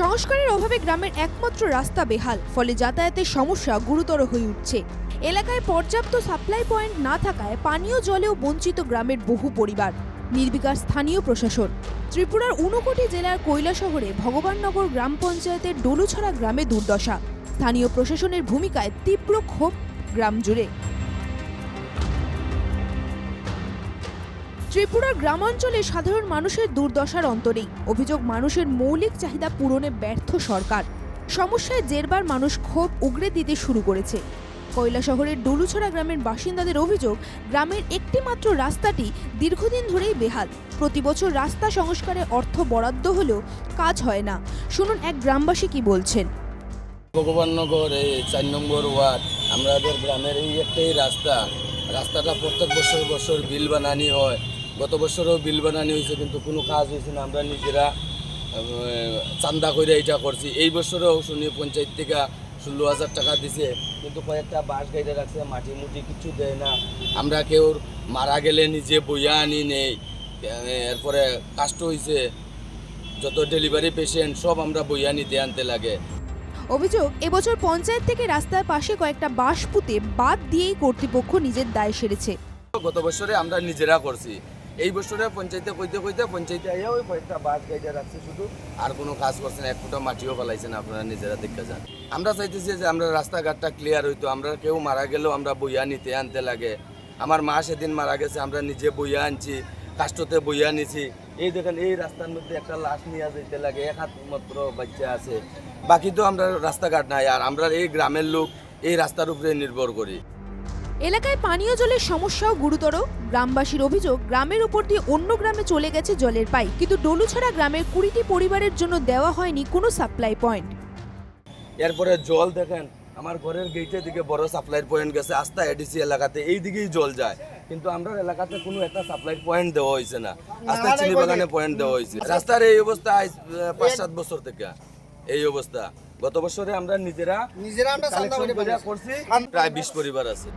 সংস্কারের অভাবে গ্রামের একমাত্র রাস্তা বেহাল, ফলে যাতায়াতের সমস্যা গুরুতর হয়ে উঠছে। এলাকায় পর্যাপ্ত সাপ্লাই পয়েন্ট না থাকায় পানীয় জলেও বঞ্চিত গ্রামের বহু পরিবার, নির্বিকার স্থানীয় প্রশাসন। ত্রিপুরার ঊনকোটি জেলার কৈলা শহরে ভগবাননগর গ্রাম পঞ্চায়েতের ডলুছড়া গ্রামে দুর্দশা। স্থানীয় প্রশাসনের ভূমিকায় তীব্র ক্ষোভ গ্রাম জুড়ে। ত্রিপুরার গ্রামাঞ্চলে সাধারণ মানুষের দুর্দশার অন্তরেই অভিযোগ, মানুষের মৌলিক চাহিদা পূরণে ব্যর্থ সরকার। সমস্যায় জেরবার মানুষ ক্ষোভ উগরে দিতে শুরু করেছে। কয়লা শহরের ডলুছড়া গ্রামের বাসিন্দাদের অভিযোগ, গ্রামের একটি মাত্র রাস্তাটি দীর্ঘদিন ধরেই বেহাল। প্রতি বছর রাস্তা সংস্কারে অর্থ বরাদ্দ হলেও কাজ হয় না। শুনুন এক গ্রামবাসী কি বলছেন। ভগবাননগর এই চার নম্বর ওয়ার্ড, আমাদের গ্রামের এই একটাই রাস্তা। রাস্তাটা প্রত্যেক বছর বছর বিল বানানি হয়। গত বছরও বিল বানানি হয়েছে কিন্তু কোনো কাজ হয়েছে না। আমরা নিজেরা চান্দা করে এটা করছি। এই বছরও শুনি পঞ্চায়েত থেকে ষোলো হাজার টাকা দিছে কিন্তু কয়েকটা বাস গাইডে রাখছে মাটি মুটি কিছু দেয় না। আমরা কেউ মারা গেলে নিজে বইয়া আনি নেই। এরপরে কাষ্ট হয়েছে যত ডেলিভারি পেশেন্ট সব আমরা বইয়া নিতে আনতে লাগে। অভিযোগ এবছর পঞ্চায়েত থেকে রাস্তার পাশে কয়েকটা বাঁশ পুঁতে বাদ দিয়েই কর্তৃপক্ষ নিজের দায় সেরেছে। গত বছরে আমরা নিজেরা করছি। এই বছরে পঞ্চায়েতে কইতে কইতে পঞ্চায়েতে আইয়া ওই কয়েকটা বাস গাইডে রাখছে শুধু। আর কোনো কাজ করছে না, এক ফুটা মাটিও না, আপনারা নিজেরা দেখতে যান। আমরা চাইতেছি যে আমরা রাস্তাঘাটটা ক্লিয়ার হইতো, আমরা কেউ মারা গেলেও আমরা বইয়া নিতে আনতে লাগে। আমার মা সেদিন মারা গেছে, আমরা নিজে বইয়া আনছি কাষ্টতে বইয়া নিছি। এই দেখেন, এই রাস্তার মধ্যে একটা লাশ নিয়ে যেতে লাগে, এক হাত মাত্র বাচ্চা আছে। বাকি তো আমরা রাস্তাঘাট নাই, আর আমরা এই গ্রামের লোক এই রাস্তার উপরে নির্ভর করি। এলাকায় পানীয় জলের সমস্যাও গুরুতর। গ্রামবাসীর অভিযোগ গ্রামের উপর দিয়ে অন্য গ্রামে চলে গেছে জলের পাইপ। কিন্তু ডলুছড়া গ্রামের কুড়িটি পরিবারের জন্য দেওয়া হয়নি কোনো সাপ্লাই পয়েন্ট। এরপরে জল দেখেন আমার ঘরের গেটের দিকে বড় সাপ্লাই পয়েন্ট গেছে আস্থা এডিসি এলাকাতে এই দিকেই জল যায়। কিন্তু আমরা এলাকাতে কোনো একটা সাপ্লাই পয়েন্ট দেওয়া হয়েছে না। আস্থা চিনি বাগানে পয়েন্ট দেওয়া হয়েছে রাস্তার এই অবস্থা আজ পাঁচ সাত বছর থেকে এই অবস্থা। গত বছরে আমরা নিজেরা নিজেরা আমরা করছি প্রায় বিশ পরিবার আছে।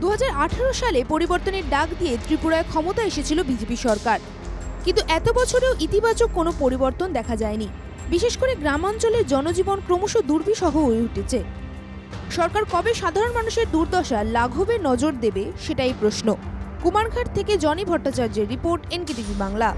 দু হাজার আঠেরো সালে পরিবর্তনের ডাক দিয়ে ত্রিপুরায় ক্ষমতা এসেছিল বিজেপি সরকার। কিন্তু এত বছরেও ইতিবাচক কোনো পরিবর্তন দেখা যায়নি। বিশেষ করে গ্রামাঞ্চলের জনজীবন ক্রমশ দুর্বিষহ হয়ে উঠেছে। সরকার কবে সাধারণ মানুষের দুর্দশা লাঘবে নজর দেবে সেটাই প্রশ্ন। কুমারঘাট থেকে জনি ভট্টাচার্যের রিপোর্ট এনকেটিভি বাংলা।